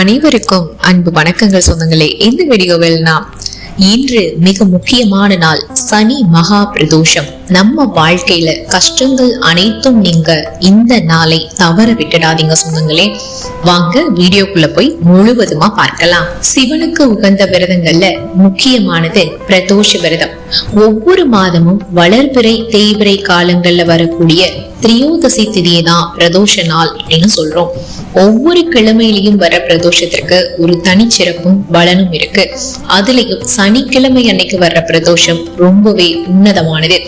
அனைவருக்கும் அன்பு வணக்கங்கள் சொந்தங்களே. இந்த வீடியோவில் நாம் இன்று மிக முக்கியமான நாள் சனி மகா பிரதோஷம். நம்ம வாழ்க்கையில கஷ்டங்கள் அனைத்தும் நீங்க இந்த நாளை தவற விட்டுடாதீங்க சொந்தங்களே. வாங்க வீடியோக்குள்ள போய் முழுவதுமா பார்க்கலாம். சிவனுக்கு உகந்த விரதங்கள்ல முக்கியமானது பிரதோஷ விரதம். ஒவ்வொரு மாதமும் வளர்பிறை தேய்பிறை காலங்கள்ல வரக்கூடிய திரியோதசி திதியை தான் பிரதோஷ நாள் அப்படின்னு சொல்றோம். ஒவ்வொரு கிழமையிலையும் வர பிரதோஷத்திற்கு ஒரு தனிச்சிறப்பும் பலனும் இருக்கு. அதுலயும் சனிக்கிழமை அன்னைக்கு வர்ற பிரதோஷம் ரொம்பவே உன்னதமானது.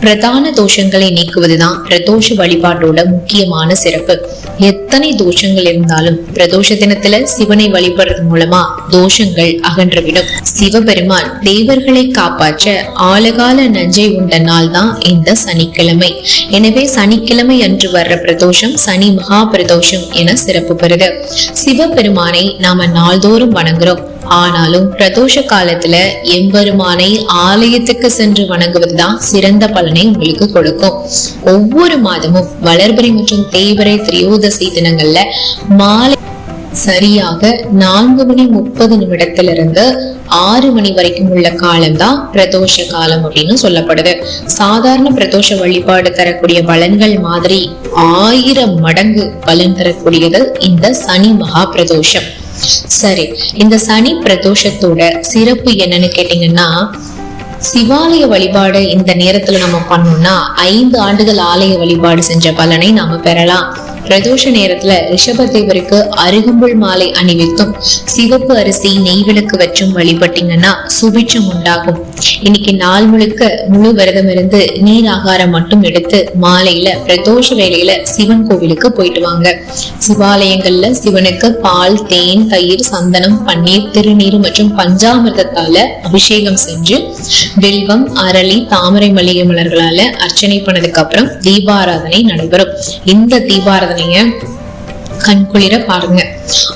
பிரதான தோஷங்களை நீக்குவதுதான் பிரதோஷ வழிபாட்டோட முக்கியமான சிறப்பு. எத்தனை தோஷங்கள் இருந்தாலும் பிரதோஷ தினத்துல சிவனை வழிபடுறது மூலமா தோஷங்கள் அகன்றுவிடும். சிவபெருமான் தேவர்களை காப்பாற்ற ஆழகால நஞ்சை உண்ட நாள் தான் இந்த சனிக்கிழமை. எனவே சனிக்கிழமை அன்று வர்ற பிரதோஷம் சனி மகா பிரதோஷம் என சிறப்பு பெறுது. சிவபெருமானை நாம நாள்தோறும் வணங்குறோம். ஆனாலும் பிரதோஷ காலத்துல எம்பெருமானை ஆலயத்துக்கு சென்று வணங்குவதுதான் சிறந்த பலனை உங்களுக்கு கொடுக்கும். ஒவ்வொரு மாதமும் வளர்பிறை மற்றும் தேய்வரை திரியோதசி தினங்கள்ல மாலை சரியாக நான்கு மணி முப்பது நிமிடத்திலிருந்து ஆறு மணி வரைக்கும் உள்ள காலம்தான் பிரதோஷ காலம் அப்படின்னு சொல்லப்படுது. சாதாரண பிரதோஷ வழிபாடு தரக்கூடிய பலன்கள் மாதிரி ஆயிரம் மடங்கு பலன் தரக்கூடியது இந்த சனி மகா பிரதோஷம். சரி இந்த சனி பிரதோஷத்தோட சிறப்பு என்னன்னு கேட்டீங்கன்னா சிவாலய வழிபாடு இந்த நேரத்துல நம்ம பண்ணோம்னா ஐந்து ஆண்டுகள் ஆலய வழிபாடு செஞ்ச பலனை நாம பெறலாம். பிரதோஷ நேரத்துல ரிஷபதேவருக்கு அருகம்புல் மாலை அணிவித்தும் சிவப்பு அரிசி நெய் விளக்கு வச்சும் வழிபட்டீங்கன்னா சுபிட்சம் உண்டாகும். இன்னைக்கு நாள் முழுக்க முழு விரதம் இருந்து நீர் ஆகாரம் மட்டும் எடுத்து மாலையில பிரதோஷ வேலையில சிவன் கோவிலுக்கு போயிட்டு வாங்க. சிவாலயங்கள்ல சிவனுக்கு பால் தேன் தயிர் சந்தனம் பன்னீர் திருநீர் மற்றும் பஞ்சாமிர்தத்தால அபிஷேகம் செஞ்சு வில்வம் அரளி தாமரை மல்லிகை மலர்களால அர்ச்சனை பண்ணதுக்கு அப்புறம் தீபாராதனை நடைபெறும். இந்த தீபாராதனை தீபாராதனைய கண்குளிர பாருங்க.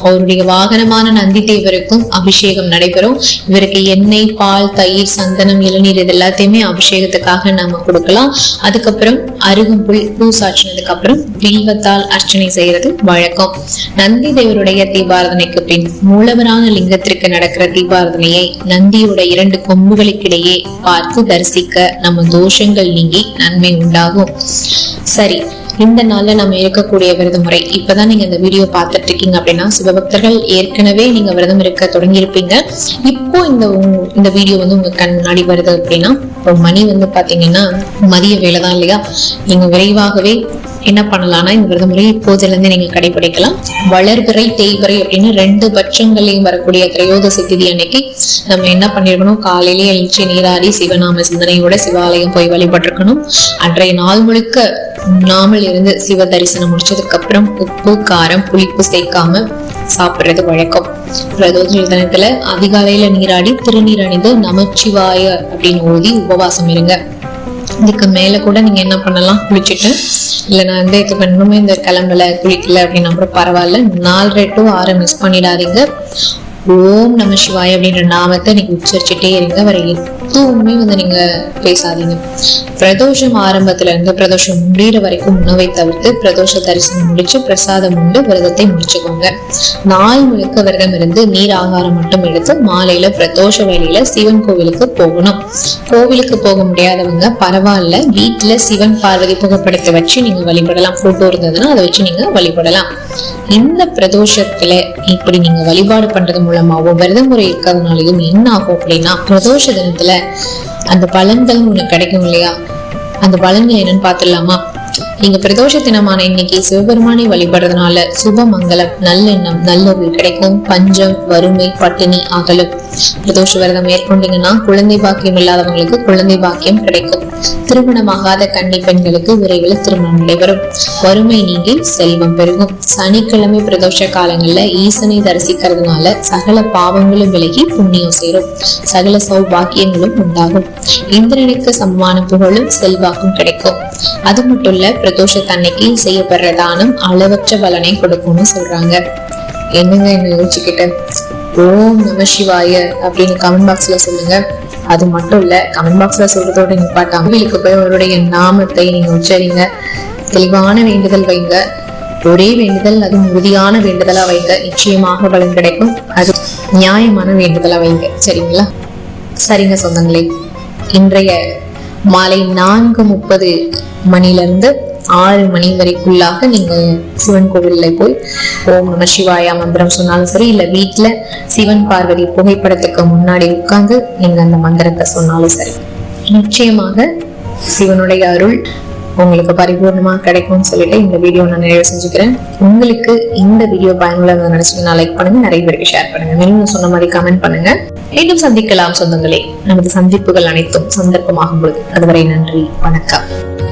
அவருடைய வாகனமான நந்தி தேவருக்கும் அபிஷேகம் நடைபெறும். இவருக்கு எண்ணெய் பால் தயிர் சந்தனம் இளநீர் இது எல்லாத்தையுமே அபிஷேகத்துக்காக நாம கொடுக்கலாம். அதுக்கப்புறம் அருகம்புல் பூ சாற்றினதுக்கு அப்புறம் வில்வத்தால் அர்ச்சனை செய்யறது வழக்கம். நந்தி தேவருடைய தீபாரதனைக்கு பின் மூலவரான லிங்கத்திற்கு நடக்கிற தீபாராதனையை நந்தியோட இரண்டு கொம்புகளுக்கிடையே பார்த்து தரிசிக்க நம்ம தோஷங்கள் நீங்கி நன்மை உண்டாகும். சரி இந்த நாள்ல நம்ம இருக்கக்கூடிய விரத முறை இப்பதான் நீங்க இந்த வீடியோ பார்த்துட்டு இருக்கீங்க அப்படின்னா சிவபக்தர்கள் ஏற்கனவே நீங்க விரதம் இருக்க தொடங்கியிருப்பீங்க. இப்போ இந்த இந்த வீடியோ வந்து உங்க கண் முன்னாடி வருது அப்படின்னா இப்போ மணி வந்து பாத்தீங்கன்னா மதிய வேலை தான் இல்லையா? நீங்க விரைவாகவே என்ன பண்ணலாம்னா இந்த விரத முறை இப்போதுல நீங்க கடைபிடிக்கலாம். வளர்பிறை தேய்பிறை அப்படின்னு ரெண்டு பட்சங்களையும் வரக்கூடிய திரையோதசி திதி அன்னைக்கு நம்ம என்ன பண்ணிருக்கணும்? காலையிலே எழுச்சி நீராடி சிவநாம சிந்தனையோட சிவாலயம் போய் வழிபட்டிருக்கணும். அன்றைய நாள் முழுக்க நாமல் இருந்து சிவ தரிசனம் முடிச்சதுக்கு அப்புறம் உப்பு காரம் புளிப்பு சேர்க்காம சாப்பிடுறது வழக்கம். பிரதோஷ தினத்துல அதிகாலையில நீராடி திருநீர் அணிந்து நமச்சிவாய அப்படின்னு ஓதி உபவாசம் இருங்க. இதுக்கு மேல கூட நீங்க என்ன பண்ணலாம்? குளிச்சுட்டு இல்ல நான் வந்து இது பண்ணணுமே இந்த கிளம்பல குளிக்கல அப்படின்னா கூட பரவாயில்ல. நாலரை டு ஆறு மிஸ் பண்ணிடாதீங்க. ஓம் நம சிவாய் அப்படின்ற நாமத்தை நீங்க உச்சரிச்சுட்டே இருங்க. வர எதுவுமே வந்து நீங்க பேசாதீங்க. பிரதோஷம் ஆரம்பத்துல இருந்து பிரதோஷம் முடிகிற வரைக்கும் உணவை தவிர்த்து பிரதோஷ தரிசனம் முடிச்சு பிரசாதம் உண்டு விரதத்தை முடிச்சுக்கோங்க. நாள் முழுக்க விரதம் இருந்து நீர் ஆகாரம் மட்டும் எடுத்து மாலையில பிரதோஷ வேலையில சிவன் கோவிலுக்கு போகணும். கோவிலுக்கு போக முடியாதவங்க பரவாயில்ல வீட்டுல சிவன் பார்வதி புகைப்படத்தை வச்சு நீங்க வழிபடலாம். போட்டோ இருந்ததுன்னா அதை வச்சு நீங்க வழிபடலாம். இந்த பிரதோஷத்துல இப்படி நீங்க வழிபாடு பண்றது மூலமாவோ விரத முறை இருக்கிறதுனாலையும் என்ன ஆகும் அப்படின்னா பிரதோஷ தினத்துல அந்த பலன்கள் உனக்கு கிடைக்கும் இல்லையா? அந்த பலன்கள் என்னன்னு பாத்துடலாமா நீங்க பிரதோஷ தினமான இன்னைக்கு சிவபெருமானை வழிபடுறதுனால சுப மங்களம் நல்லெண்ணம் நல்லொருள் கிடைக்கும். பஞ்சம் வறுமை பட்டினி அகலும். பிரதோஷ விரதம் மேற்கொண்டீங்கன்னா குழந்தை பாக்கியம் இல்லாதவங்களுக்கு குழந்தை பாக்கியம் கிடைக்கும். திருமணமாகாத கன்னி பெண்களுக்கு விரைவில் திருமணம் நடைபெறும். வறுமை நீங்கி செல்வம் பெருகும். சனிக்கிழமை பிரதோஷ காலங்கள்ல ஈசனை தரிசிக்கிறதுனால சகல பாவங்களும் விலகி புண்ணியம் சேரும். சகல சௌபாக்கியங்களும் உண்டாகும். இந்திரனுக்கு சமமான புகழும் செல்வாக்கும் கிடைக்கும். அது மட்டும் இல்ல பிரதோஷத்தன்னைக்கு செய்யப்படுற தானம் அளவற்ற பலனை கொடுக்கும்னு சொல்றாங்க. என்னங்க என்ன யோசிச்சுக்கிட்டு? ஓம் நம சிவாய அப்படின்னு கமெண்ட் பாக்ஸ்ல சொல்லுங்க. அது மட்டும் இல்ல கமெண்ட் பாக்ஸ்ல சொல்றதோட நிப்பாட்டாம கோவிலுக்கு போய் அவருடைய நாமத்தை நீங்க உச்சரிங்க. தெளிவான வேண்டுதல் வைங்க. ஒரே வேண்டுதல் அது உறுதியான வேண்டுதலா வைங்க. நிச்சயமாக பலன் கிடைக்கும். அது நியாயமான வேண்டுதலா வைங்க. சரிங்களா? சரிங்க சொந்தங்களே இன்றைய மாலை நான்கு முப்பது மணிலிருந்து ஆறு மணி வரைக்குள்ளாக நீங்க சிவன் கோவில்ல போய் ஓம் நம சிவாயா மந்திரம் சொன்னாலும் சரி இல்ல வீட்டுல சிவன் பார்வதி புகைப்படத்துக்கு முன்னாடி உட்கார்ந்து நீங்க அந்த மந்திரத்தை சொன்னாலும் சரி. நிச்சயமாக சிவனுடைய அருள் உங்களுக்கு பரிபூர்ணமா கிடைக்கும்னு சொல்லிட்டு இந்த வீடியோ நான் நிறைவு செஞ்சுக்கிறேன். உங்களுக்கு இந்த வீடியோ பயனுள்ளதாக நினைச்சீங்கன்னா லைக் பண்ணுங்க நிறைய பேருக்கு ஷேர் பண்ணுங்க. மேலும் சொன்ன மாதிரி கமெண்ட் பண்ணுங்க. மீண்டும் சந்திக்கலாம் சொந்தங்களே. நமது சந்திப்புகள் அனைத்தும் சந்தர்ப்பமாகும் பொழுது. அதுவரை நன்றி வணக்கம்.